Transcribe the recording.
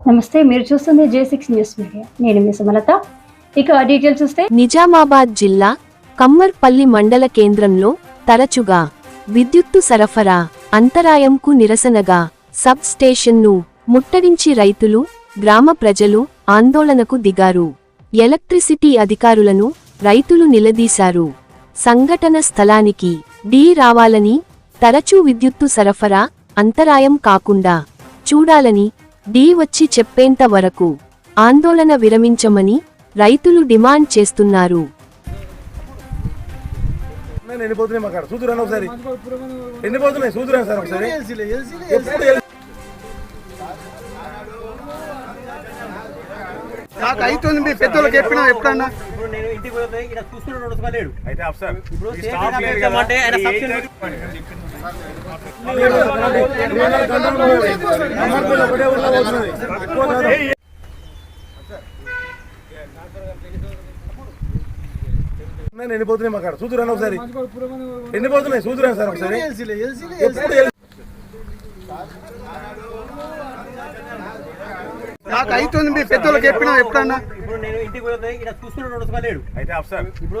నమస్తే మీరు చూస్తుంది జే సిక్స్ న్యూస్ మీడియా నేను మీ సుమలత. ఇక డీటెయిల్ చూస్తే నిజామాబాద్ జిల్లా కమ్మర్పల్లి మండల కేంద్రంలో తరచుగా విద్యుత్తు సరఫరా అంతరాయంకు నిరసనగా సబ్ స్టేషన్ను ముట్టడించి రైతులు గ్రామ ప్రజలు ఆందోళనకు దిగారు. ఎలక్ట్రిసిటీ అధికారులను రైతులు నిలదీశారు. సంఘటన స్థలానికి డీ రావాలని తరచూ విద్యుత్తు సరఫరా అంతరాయం కాకుండా చూడాలని ఢీ వచ్చి చెప్పేంత వరకు ఆందోళన విరమించమని రైతులు డిమాండ్ చేస్తున్నారు. నాకు అవుతుంది మీ పెద్దోళ్ళకి చెప్పినా ఎప్పుడన్నా? ఇప్పుడు నేను ఇంటికి పోతే ఇక్కడ చూస్తున్నాడు నడుచుకోలేడు అయితే అఫ్సర్ ఇప్పుడు లేదు కదా, ఆయన సబ్సిడీ. నేను ఎండిపోతున్నాయి మాకాడ? చూదురాను ఒకసారి? ఎండిపోతున్నాయి చూదురాను సార్ ఒకసారి? ఎప్పుడు నాకు అవుతుంది మీ పెద్దోళ్ళకి చెప్పినా ఎప్పుడన్నా? ఇప్పుడు నేను ఇంటికి పోతే ఇక్కడ చూస్తున్నాడు నడుచుకోలేడు అయితే అఫ్సర్ ఇప్పుడు